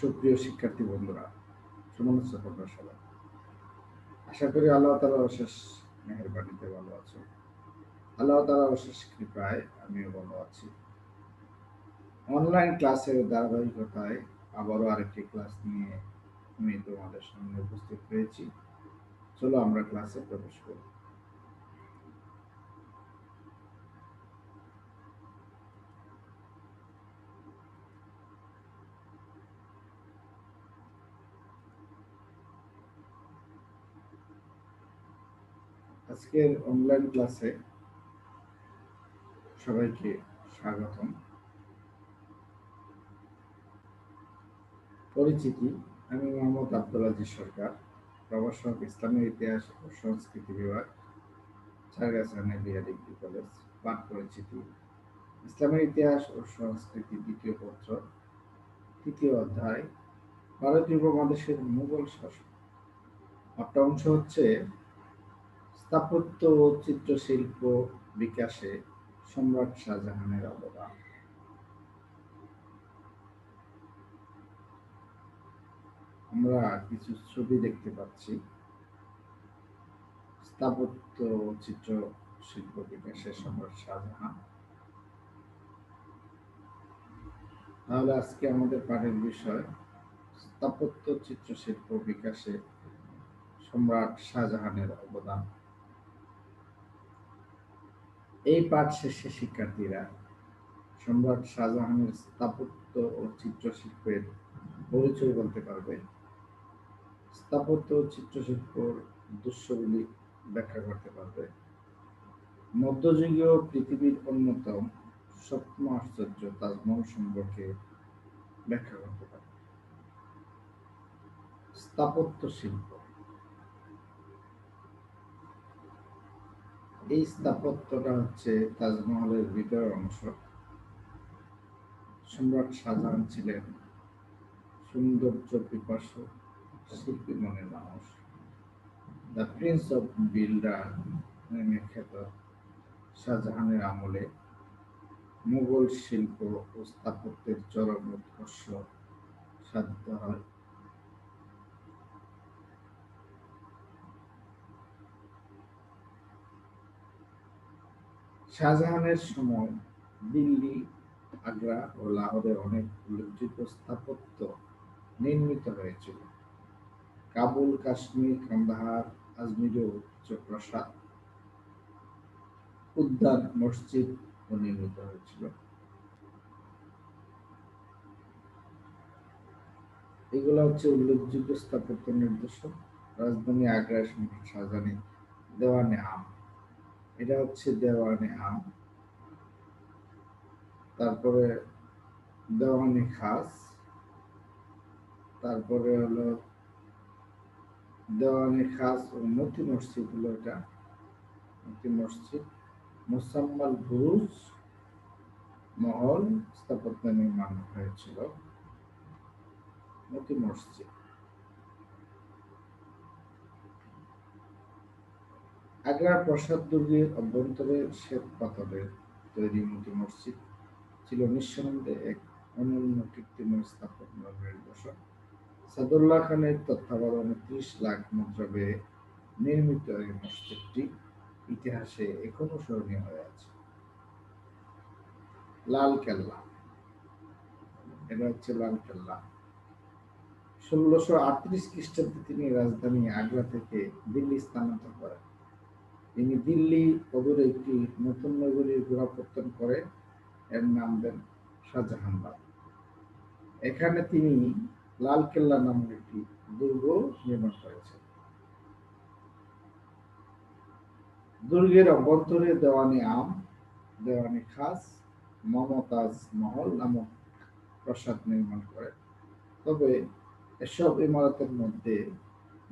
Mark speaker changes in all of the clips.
Speaker 1: সুপ্রিয় শিক্ষার্থী বন্ধুরা সমস্ত তোমরা সবাই আশা করি আল্লাহ তালা অশেষ মেহরবানিতে ভালো আছো। আল্লাহ তালা অশেষ কৃপায় আমিও ভালো আছি। অনলাইন ক্লাসের ধারাবাহিকতায় আবারও আরেকটি ক্লাস নিয়ে আমি তোমাদের সামনে উপস্থিত হয়েছি। চলো আমরা ক্লাসে প্রবেশ করি। আজকের অনলাইন ক্লাসে সবাইকে স্বাগতম। পরিচিতি, আমি মোহাম্মদ আব্দুল আজিজ সরকার, প্রভাষক ইসলামের ইতিহাস ও সংস্কৃতি বিভাগ চারগাছা নেবিয়া ডিগ্রি কলেজ পাঠ পরিচিতি ইসলামের ইতিহাস ও সংস্কৃতি দ্বিতীয় পত্র, তৃতীয় অধ্যায় ভারতীয় উপমহাদেশের মুঘল শাসন একটা অংশ হচ্ছে স্থাপত্য ও চিত্রশিল্প বিকাশে সম্রাট শাহজাহানের অবদান। আমরা কিছু ছবি দেখতে পাচ্ছি। স্থাপত্য চিত্র শিল্প বিকাশে সম্রাট শাহজাহান। তাহলে আজকে আমাদের পাঠের বিষয়, স্থাপত্য চিত্রশিল্প বিকাশে সম্রাট শাহজাহানের অবদান। এই পাঠ শেষে শিক্ষার্থীরা, সম্রাট শাহজাহানের স্থাপত্য ও চিত্রশিল্পের পরিচয় বলতে পারবে। স্থাপত্য ও চিত্রশিল্পর দৃশ্যগুলি ব্যাখ্যা করতে পারবে। মধ্যযুগীয় পৃথিবীর অন্যতম সপ্তম আশ্চর্য তাজমহল সম্পর্কে ব্যাখ্যা করতে পারবে। স্থাপত্য শিল্প। এই স্থাপত্যটা হচ্ছে তাজমহলের ভিতরের অংশ। সম্রাট শাহজাহান ছিলেন সৌন্দর্য পিপাসু, শিল্পী মনের মানুষ। দ্য প্রিন্স অফ বিল্ডার নামে খ্যাত শাহজাহানের আমলে মুঘল শিল্প ও স্থাপত্যের চরম উৎকর্ষ সাধিত হয়। শাহজাহানের সময় দিল্লি, আগ্রা ও লাহোরে অনেক উল্লেখযোগ্য স্থাপত্য নির্মিত হয়েছিল। কাবুল, কাশ্মীর, কান্দাহার আজমিরেও উচ্চ প্রাসাদ উদ্যান, মসজিদ নির্মিত হয়েছিল। এগুলো হচ্ছে উল্লেখযোগ্য স্থাপত্য নির্দেশক। রাজধানী আগ্রায় শাহজাহানের দেওয়ানে আম। এটা হচ্ছে দেওয়ানি আম। তারপরে দেওয়ানি খাস। তারপরে হলো দেওয়ানি খাস ও মতি মসজিদ হলো এটা। মতি মসজিদ। মুসাম্মাল বুরুজ মহল স্থাপত্য নির্মাণ হয়েছিল। মতি মসজিদ। আগ্রার প্রসাদ দুর্গের অভ্যন্তরে শ্বেত পাথরের তৈরি মতি মসজিদ ছিল নিঃসন্দেহে এক অনন্য কীর্তিময় স্থাপত্য নিদর্শন সাদুল্লাহ খানের তত্ত্বাবধানে ত্রিশ লাখ মুদ্রা ব্যয়ে নির্মিত এই মসজিদটি ইতিহাসে এখনও স্মরণীয় হয়ে আছে। লাল কেল্লা, এটা হচ্ছে লাল কেল্লা। ষোলোশো আটত্রিশ খ্রিস্টাব্দে তিনি রাজধানী আগ্রা থেকে দিল্লি স্থানান্তর করেন। তিনি দিল্লি অদূরে একটি নতুন নগরীর গোড়াপত্তন করে, এর নাম দেন শাহজাহানবাগ এখানে তিনি লাল কেল্লা নামের একটি দুর্গ নির্মাণ করেছেন। দুর্গের অভ্যন্তরে দেওয়ানি আম, দেওয়ানি খাস, মমতাজ মহল নামক প্রাসাদ নির্মাণ করে। তবে এসব ইমারতের মধ্যে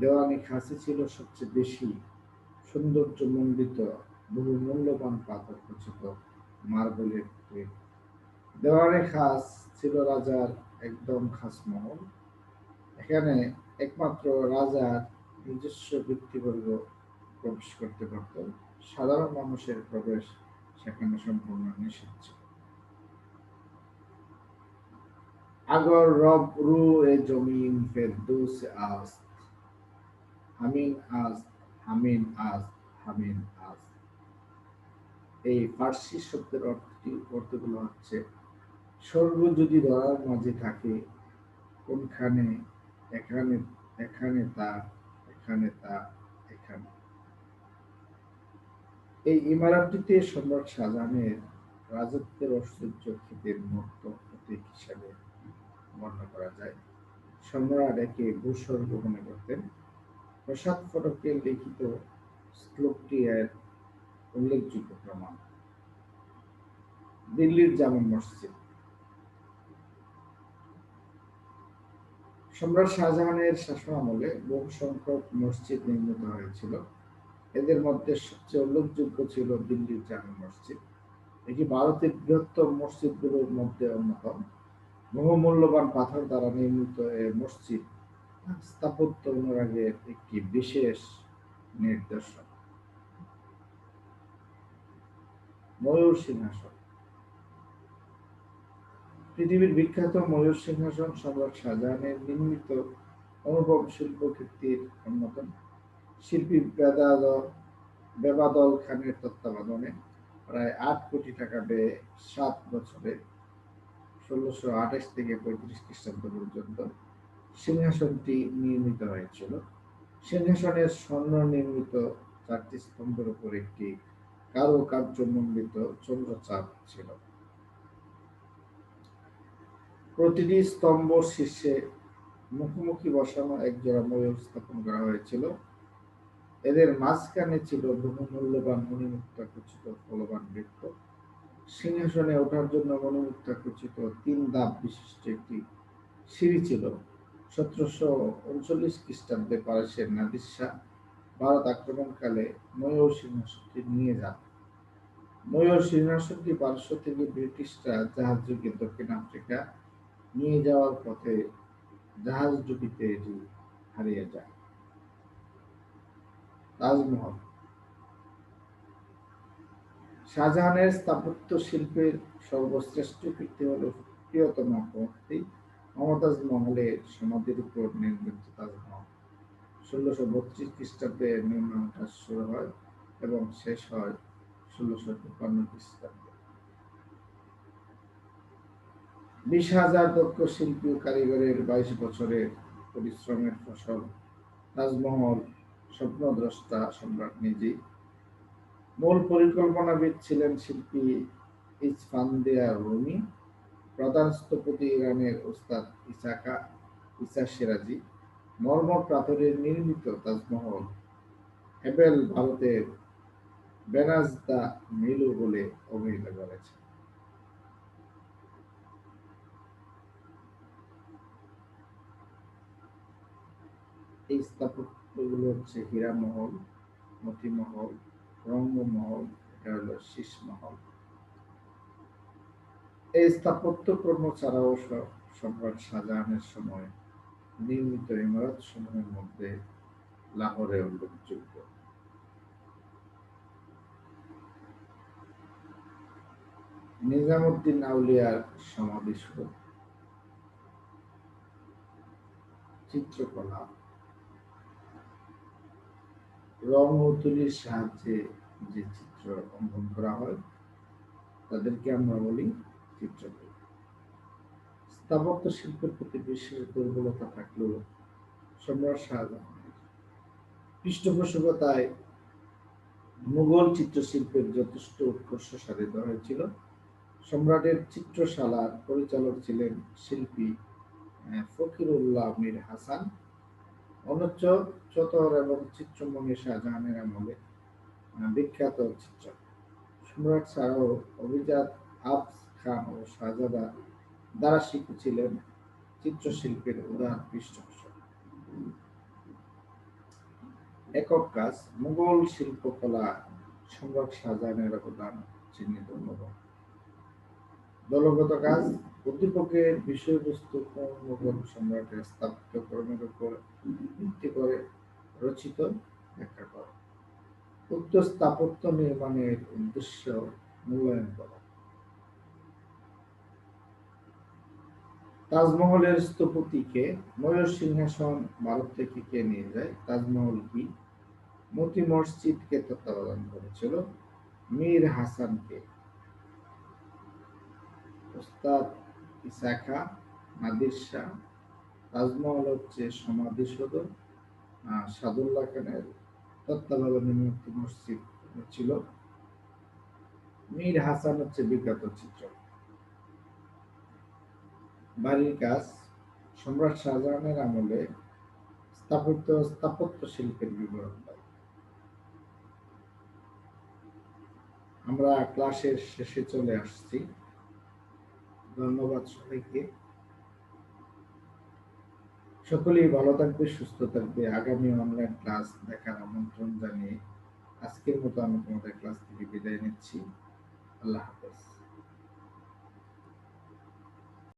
Speaker 1: দেওয়ানি খাসি ছিল সবচেয়ে বেশি সৌন্দর্য মণ্ডিত, বহু মূল্যবান পাথর খচিত মার্বেলের তৈরি দেওয়ানি খাস ছিল রাজার একদম খাস মহল। এখানে একমাত্র রাজার নিজস্ব ব্যক্তিবর্গ প্রবেশ করতে পারত। সাধারণ মানুষের প্রবেশ সেখানে সম্পূর্ণ নিষিদ্ধ। আগর রব রু এ জমিন ফেরদৌস আজ আমিন আজ হামিন আজ হামিন আজ। এই ফার্সি শব্দের অর্থটি অর্থগুলো হচ্ছে, স্বর্গ যদি ধরার মাঝে থাকে, কোনখানে, এখানে এখানে তা এখানে তা, এখানে। এই ইমারতটিতে সম্রাট শাহজাহানের রাজত্বের ঐশ্বর্য ক্ষেতের মূর্ত প্রতীক হিসাবে বর্ণনা করা যায়। সম্রাট একে ভূস্বর্গ মনে করতেন। প্রসাদ ফটকে লিখিত শ্লোকটি এর উল্লেখযোগ্য প্রমাণ। দিল্লির জামা মসজিদ। সম্রাট শাহজাহানের শাসনামলে বহু সংখ্যক মসজিদ নির্মিত হয়েছিল। এদের মধ্যে সবচেয়ে উল্লেখযোগ্য ছিল দিল্লির জামা মসজিদ। এটি ভারতের বৃহত্তম মসজিদগুলোর মধ্যে অন্যতম। বহু মূল্যবান পাথর দ্বারা নির্মিত এই মসজিদ স্থাপত্য অনুরাগের একটি বিশেষ নির্দেশন ময়ূর সিংহাসন। পৃথিবীর বিখ্যাত ময়ূর সিংহাসন সম্রাট শাহজাহানের নির্মিত অনুভব শিল্প কীর্তির অন্যতম শিল্পী বেদাল বেবাদল খানের তত্ত্বাবধানে প্রায় আট কোটি টাকা ব্যয়ে সাত বছরে ষোলোশো আঠাশ থেকে পঁয়ত্রিশ খ্রিস্টাব্দ পর্যন্ত সিংহাসনটি নির্মিত হয়েছিল। সিংহাসনের স্বর্ণ নির্মিত চারটি স্তম্ভের উপর একটি কারও কার্যমণ্ডিত চন্দ্রচাপ ছিল। প্রতিটি স্তম্ভ শীর্ষে মুখোমুখি বসানো এক জোড়া ময়ূর স্থাপন করা হয়েছিল। এদের মাঝখানে ছিল বহু মূল্যবান মণিমুক্তা খচিত ফলবান বৃক্ষ। সিংহাসনে ওঠার জন্য মণিমুক্তা খচিত তিন ধাপ বিশিষ্ট একটি সিঁড়ি ছিল। সতেরোশো উনচল্লিশ খ্রিস্টাব্দে পারস্যের নাদির শাহ ভারত আক্রমণকালে ময়ূর সিংহাসনটি নিয়ে যান। ময়ূর সিংহাসনটি পারস্য থেকে ব্রিটিশরা জাহাজ যুগে দক্ষিণ আফ্রিকা নিয়ে যাওয়ার পথে জাহাজ ডুবিতে এটি হারিয়ে যায়। তাজমহল। শাহজাহানের স্থাপত্য শিল্পের সর্বশ্রেষ্ঠ কীর্তি হল প্রিয়তম মূর্তি সমাধির উপর নির্মিত তাজমহল। ষোলোশো বত্রিশ খ্রিস্টাব্দে নির্মাণ কাজ শুরু হয় এবং শেষ হয় ষোলোশো তিপ্পান্ন খ্রিস্টাব্দে। বিশ হাজার দক্ষ শিল্পী কারিগরের বাইশ বছরের পরিশ্রমের ফসল, তাজমহল, স্বপ্নদ্রষ্টা সম্রাট নিজেই মূল পরিকল্পনাবিদ ছিলেন শিল্পী ইসফান্দিয়া রুমি। প্রধান স্থপতি ইরানের ওস্তাদ ইসাকা ইসা সিরাজি মর্ম প্রাথরের নির্মিত তাজমহল, হেবেল ভারতের বেনাজদা মিলু বলে অভিহিত করেছে। এই স্থাপত্যগুলো হচ্ছে হীরামহল, মতিমহল, রঙ্গমহল, এটা হলো শীষমহল। এই স্থাপত্য কর্ম ছাড়াও সম্রাট শাহজাহানের সময় নির্মিত ইমারত সমূহের মধ্যে লাহোরে উল্লেখযোগ্য। নিজামুদ্দিন আউলিয়ার সমাধিস্থল চিত্রকলা। রং ও তুলির সাহায্যে যে চিত্র অঙ্কন করা হয়, তাদেরকে আমরা বলি চিত্রকলা স্থাপত্য শিল্পের প্রতি বিশেষ দুর্বলতা থাকলেও সম্রাট শাহজাহানের পৃষ্ঠপোষকতায় মুঘল চিত্রশিল্পের যথেষ্ট উৎকর্ষ সাধিত হয়েছিল। সম্রাটের চিত্রশালার পরিচালক ছিলেন শিল্পী ফকিরুল্লাহ মীর হাসান। অনুচ্চ, চতর এবং চিত্রমণি শাহজাহানের আমলে বিখ্যাত চিত্র সম্রাট ছাড়াও অভিজাত আফস খান ও শাহজাদা দ্বারা শিখেছিলেন চিত্রশিল্পের উদার পৃষ্ঠপোষক। একক কাজ, মুঘল শিল্পকলা সম্রাট শাহজাহানের অবদান চিহ্নিত অনুভব দলগত কাজ, উদ্দীপকের বিষয়বস্তু মুঘল সম্রাটের স্থাপত্যকর্মের উপর ভিত্তি করে রচিত ব্যাখ্যা করে। উক্ত স্থাপত্য নির্মাণের উদ্দেশ্য মূল্যায়ন করা। তাজমহলের স্থপতিকে ময়ূর সিংহাসন ভারত থেকে কে নিয়ে যায়? তাজমহল কি? মতি মসজিদকে তত্ত্বাবধান করেছিল? মীর হাসানকে ওস্তাদ ইসাখা নাদির শাহ। তাজমহল হচ্ছে সমাধিসৌধ আহ, সাদুল্লাহ খানের তত্ত্বাবধানে মূর্তি মসজিদ ছিল। মীর হাসান হচ্ছে বিখ্যাত চিত্র বাড়ির কাজ সম্রাট শাহজাহানের আমলে স্থাপিত স্থাপত্য শিল্পের বিবরণ দেয় আমরা ক্লাসের শেষে চলে আসছি। ধন্যবাদ সবাইকে। সকলেই ভালো থাকবে, সুস্থ থাকবে। আগামী অনলাইন ক্লাস দেখার আমন্ত্রণ জানিয়ে আজকের মতো আমি তোমাদের ক্লাস থেকে বিদায় নিচ্ছি। আল্লাহ হাফেজ।